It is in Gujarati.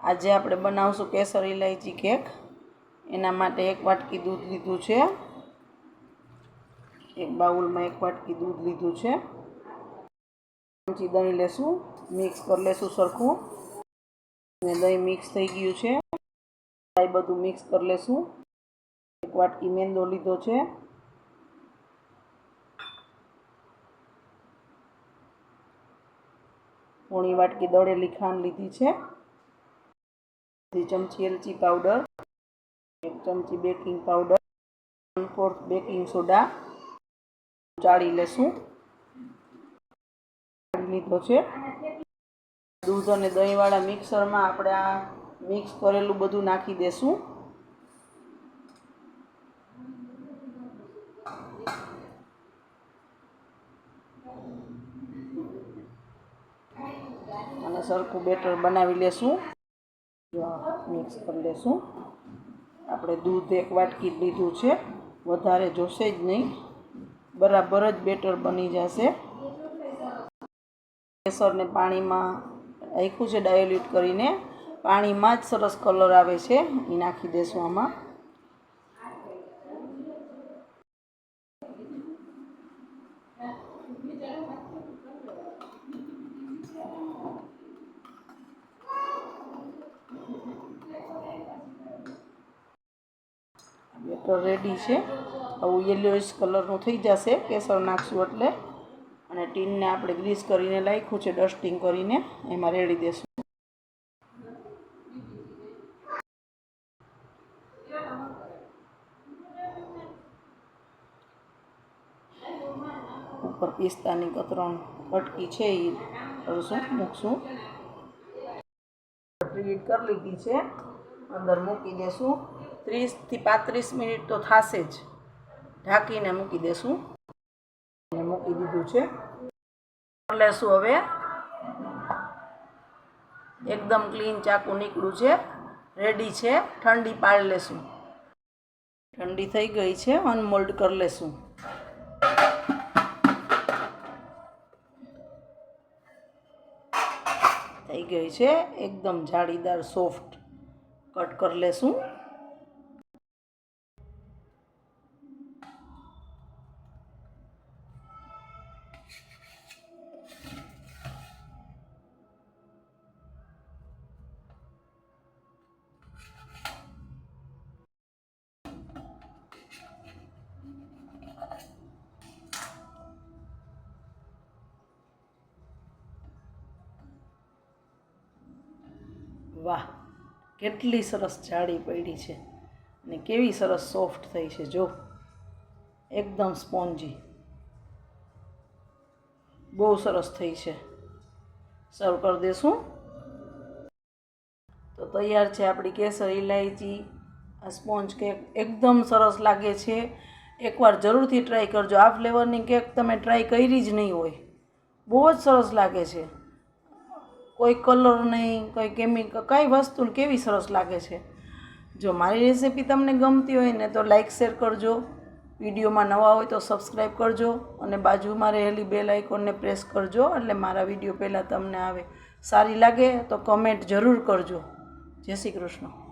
આજે આપણે બનાવશું કેસર ઇલાયચી કેક. એના માટે એક વાટકી દૂધ લીધું છે. એક બાઉલમાં એક વાટકી દૂધ લીધું છે. ચમચી દહીં લેશું, મિક્સ કરી લેશું સરખું. ને દહીં મિક્સ થઈ ગયું છે. એ બધું મિક્સ કરી લેશું. એક વાટકી મેંદો લીધો છે. પોણી વાટકી દળેલી ખાંડ લીધી છે. અડધી ચમચી એલચી પાવડર, એક ચમચી baking powder one fourth baking soda ચાળી લેશું. લીધો છે. દૂધ અને દહીંવાળા મિક્સરમાં આપણે આ મિક્સ કરેલું બધું નાખી દેશું. અને સરખું બેટર બનાવી લેશું. મિક્સ કરી લેશું. આપણે દૂધ એક વાટકી લીધું છે. વધારે જોશે જ નહીં. બરાબર જ બેટર બની જશે. કેસરને પાણીમાં રાખ્યું છે ડાયોલ્યુટ કરીને. પાણીમાં જ સરસ કલર આવે છે. એ નાખી દેશું આમાં. બેટર રેડી છે. આવું યલોઇશ કલરનું થઈ જશે કેસર નાખશું એટલે. અને ટીનને આપણે ગ્રીસ કરીને લાખ્યું છે ડસ્ટિંગ કરીને. એમાં રેડી દેશું. ઉપર પિસ્તાની કતરણ અટકી છે એ કરશું મૂકશું. ટ્રીટ કરી લીધી છે. અંદર મૂકી દેશું. ત્રીસથી પાંત્રીસ મિનિટ તો થશે જ. ઢાંકીને મૂકી દેશું. મૂકી દીધું છે. લેશું હવે. એકદમ ક્લીન ચાકુ નીકળ્યું છે. રેડી છે. ઠંડી પાડી લેશું. ઠંડી થઈ ગઈ છે. અનમોલ્ડ કરી લેશું. થઈ ગઈ છે. એકદમ જાળીદાર, સોફ્ટ કટ કરી લેશું. વાહ, કેટલી સરસ જાળી પડી છે અને કેવી સરસ સોફ્ટ થઈ છે, જો. એકદમ સ્પોન્જી. બહુ સરસ થઈ છે. સર્વ કરી દઈશું તો તૈયાર છે આપણી કેસર ઇલાયચી આ સ્પોન્જ કેક એકદમ સરસ લાગે છે. એકવાર જરૂરથી ટ્રાય કરજો. આ ફ્લેવરની કેક તમે ટ્રાય કરી જ નહીં હોય. બહુ જ સરસ લાગે છે. કોઈ કલર નહીં, કોઈ કેમિકલ કઈ વસ્તુ કેવી સરસ લાગે છે. જો મારી રેસીપી તમને ગમતી હોય ને તો લાઇક શેર કરજો. વિડીયોમાં નવા હોય તો સબસ્ક્રાઈબ કરજો અને બાજુમાં રહેલી બેલ આઇકોનને પ્રેસ કરજો એટલે મારા વીડિયો પહેલાં તમને આવે. સારી લાગે તો કમેન્ટ જરૂર કરજો. જય શ્રી કૃષ્ણ.